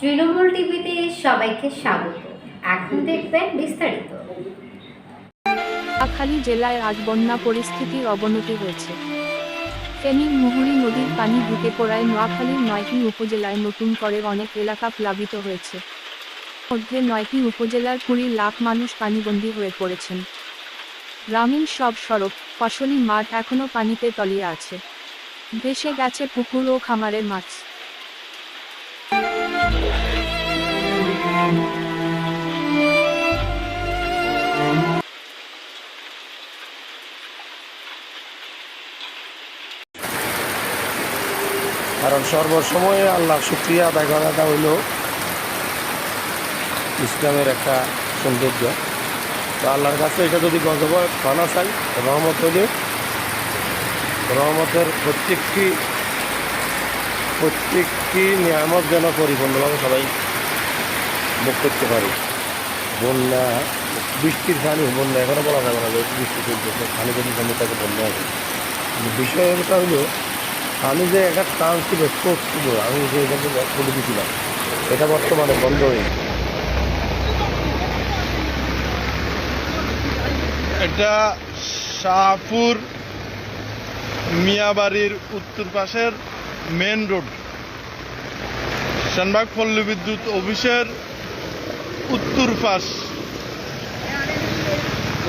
তৃণমূল টিভিতে সবাইকে স্বাগত। এখন দেখবেন বিস্তারিত। নোয়াখালী জেলায় আজ বন্যা পরিস্থিতির অবনতি হয়েছে। ফেনীর মুহুরী নদীর পানি ঢুকে পড়ায় নোয়াখালীর নয়টি উপজেলায় নতুন করে অনেক এলাকা প্লাবিত হয়েছে। মধ্যে নয়টি উপজেলার কুড়ি লাখ মানুষ পানিবন্দী হয়ে পড়েছেন। গ্রামীণ সব সড়ক, ফসলি মাঠ এখনও পানিতে তলিয়ে আছে। ভেসে গেছে পুকুর ও খামারের মাছ। কারণ সর্বসময়ে আল্লাহ শুক্রিয়া আদায় করাটা হইল ইসলামের একটা সৌন্দর্য। তো আল্লাহর কাছে এটা যদি গজব মানা চাই, রহমত হইলে রহমতের প্রত্যেকটি প্রত্যেকটি নিয়ামত যেন পরিপূর্ণভাবে সবাই ভোগ করতে পারি। বন্যা, বৃষ্টির পানি বন্যা এখনও বলা যাবে না যে বৃষ্টি চলতেছে, পানি যদি জমি তাকে বন্যা হবে। বিষয়টা হইল আমি যে একটা টান ছিল স্পোর্ট ছিল আমি যে এখান থেকে খুলে দিয়েছিলাম, এটা বর্তমানে বন্ধ হয়ে। এটা শাহপুর মিয়াবাড়ির উত্তর পাশের মেন রোড। সেনবাগ পল্লী বিদ্যুৎ অফিসের উত্তর পাশ।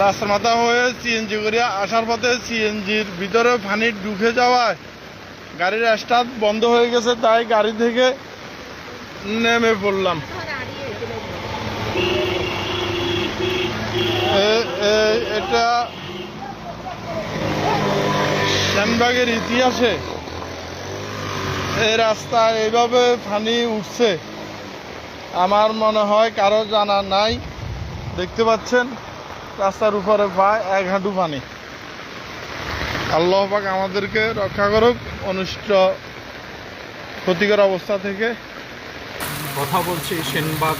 রাস্তার মাথা হয়ে সিএনজি করিয়া আসার পথে সিএনজির ভিতরে পানি ঢুকে যাওয়ায় গাড়ির স্টার্ট বন্ধ হয়ে গেছে, তাই গাড়ি থেকে নেমে পড়লাম। এটা শ্যামবাগের ইতিহাসে। এই রাস্তা এইভাবে পানি উঠছে। আমার মনে হয় কারও জানা নাই। দেখতে পাচ্ছেন, রাস্তার উপরে প্রায় এক হাঁটু পানি। আল্লাহ পাক আমাদেরকে রক্ষা করুক, অনিষ্ট ক্ষতিকর অবস্থা থেকে। কথা বলছি সেনবাগ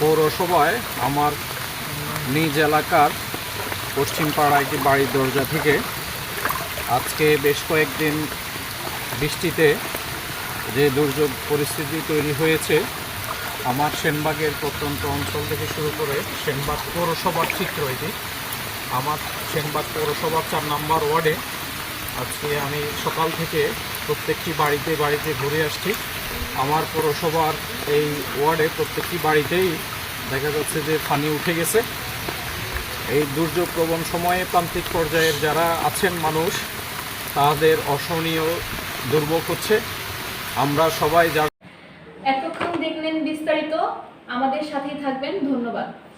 পৌরসভায়, আমার নিজ এলাকার পশ্চিমপাড়া একটি বাড়ির দরজা থেকে। আজকে বেশ কয়েকদিন বৃষ্টিতে যে দুর্যোগ পরিস্থিতি তৈরি হয়েছে আমার সেনবাগের প্রত্যন্ত অঞ্চল থেকে শুরু করে সেনবাগ পৌরসভার চিত্র এটি। আমার সেনবাগ পৌরসভার চার নাম্বার ওয়ার্ডে আজকে আমি সকাল থেকে প্রত্যেকটি বাড়িতে বাড়িতে ঘুরে আসছি। আমার পৌরসভার এই ওয়ার্ডে প্রত্যেকটি বাড়িতেই দেখা যাচ্ছে যে পানি উঠে গেছে। এই দুর্যোগ প্রবণ সময়ে প্রান্তিক পর্যায়ের যারা আছেন মানুষ, তাদের অসহনীয় দুর্ভোগ হচ্ছে। আমরা সবাই যারা এতক্ষণ দেখলেন বিস্তারিত। আমাদের সাথেই থাকবেন। ধন্যবাদ।